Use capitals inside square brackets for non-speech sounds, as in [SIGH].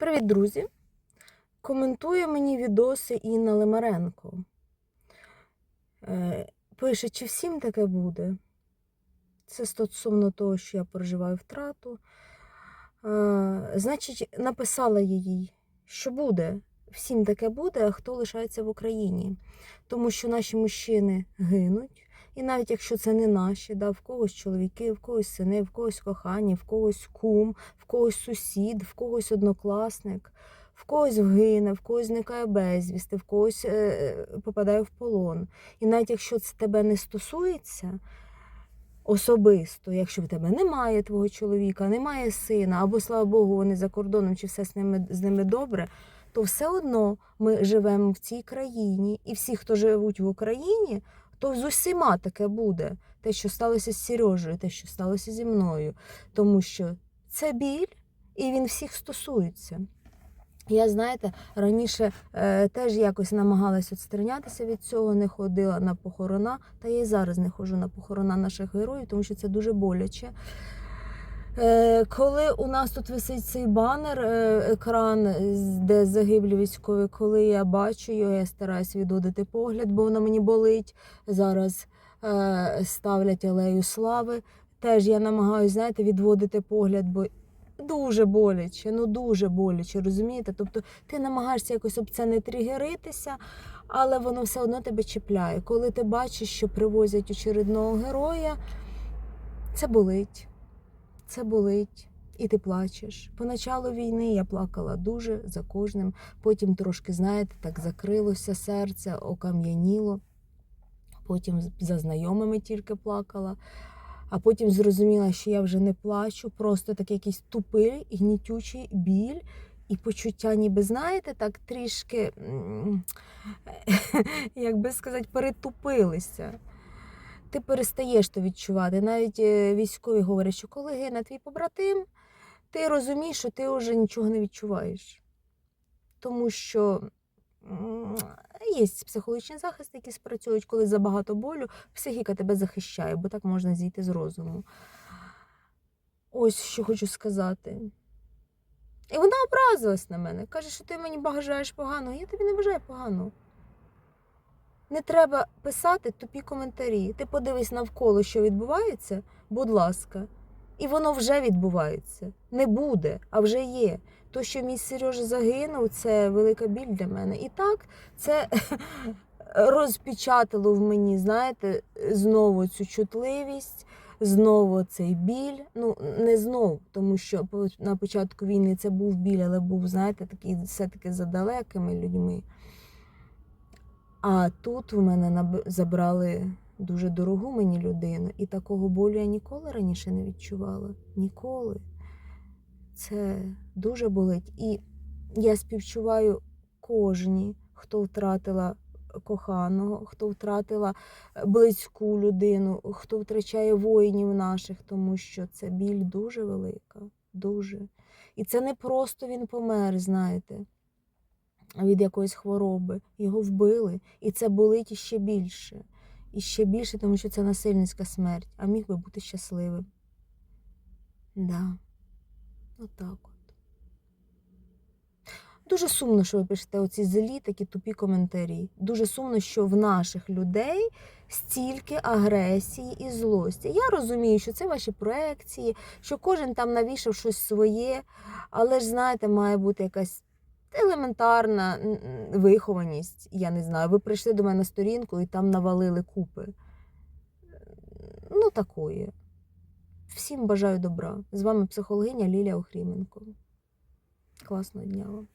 Привіт, друзі! Коментує мені відоси Інна Лимаренко. Е, Пише, чи всім таке буде? Це стосовно того, що я переживаю втрату. Е, Значить, написала я їй, що буде. Всім таке буде, а хто лишається в Україні. Тому що наші мужчини гинуть. І навіть якщо це не наші, да, в когось чоловіки, в когось сини, в когось кохані, в когось кум, в когось сусід, в когось однокласник, в когось вгине, в когось зникає безвісти, в когось е, попадає в полон. І навіть якщо це тебе не стосується особисто, якщо в тебе немає твого чоловіка, немає сина, або, слава Богу, вони за кордоном, чи все з ними, з ними добре, то все одно ми живемо в цій країні. І всі, хто живуть в Україні, то з усіма таке буде. Те, що сталося з Сережею, те, що сталося зі мною. Тому що це біль, і він всіх стосується. Я, знаєте, раніше е, теж якось намагалась відстрінятися від цього, не ходила на похорона, та я і зараз не ходжу на похорона наших героїв, тому що це дуже боляче. Е, коли у нас тут висить цей банер, е, екран, де загиблі військові, коли я бачу його, я стараюсь відводити погляд, бо воно мені болить. Зараз е, ставлять алею слави. Теж я намагаюся, знаєте, відводити погляд, бо дуже боляче, ну дуже боляче, розумієте? Тобто ти намагаєшся якось об це не тригеритися, але воно все одно тебе чіпляє. Коли ти бачиш, що привозять очередного героя, це болить. Це болить. І ти плачеш. Поначалу війни я плакала дуже за кожним. Потім трошки, знаєте, так закрилося серце, окам'яніло. Потім за знайомими тільки плакала. А потім зрозуміла, що я вже не плачу, просто такий якийсь тупий, гнітючий біль і почуття, ніби знаєте, так трішки, [LAUGHS] як би сказати, перетупилися. Ти перестаєш то відчувати. Навіть е, військові говорять, що коли гине твій побратим, ти розумієш, що ти вже нічого не відчуваєш. Тому що є психологічні захисти, які спрацьовують, коли забагато болю, психіка тебе захищає, бо так можна зійти з розуму. Ось що хочу сказати. І вона образилась на мене. Каже, що ти мені бажаєш поганого. Я тобі не бажаю поганого. Не треба писати тупі коментарі. Ти подивись навколо, що відбувається, будь ласка. І воно вже відбувається. Не буде, а вже є. То, що мій Сережа загинув, це велика біль для мене. І так це [LAUGHS] розпечатало в мені, знаєте, знову цю чутливість, знову цей біль. Ну, не знов, тому що на початку війни це був біль, але був, знаєте, такий все-таки за далекими людьми. А тут в мене забрали дуже дорогу мені людину, і такого болю я ніколи раніше не відчувала. Ніколи. Це дуже болить. І я співчуваю кожній, хто втратила коханого, хто втратила е, близьку людину, хто втрачає воїнів наших, тому що це біль дуже велика. Дуже. І це не просто він помер, знаєте від якоїсь хвороби. Його вбили, і це болить іще більше. І ще більше, тому що це насильницька смерть, а міг би бути щасливим. Да. Отак от. Дуже сумно, що ви пишете оці злі такі тупі коментарі. Дуже сумно, що в наших людей стільки агресії і злості. Я розумію, що це ваші проекції, що кожен там навішав щось своє, але ж знаєте, має бути якась елементарна вихованість. Я не знаю. Ви прийшли до мене сторінку і там навалили купи. Ну, такої. Всім бажаю добра. З вами психологиня Лілія Охріменко. Класного дня вам.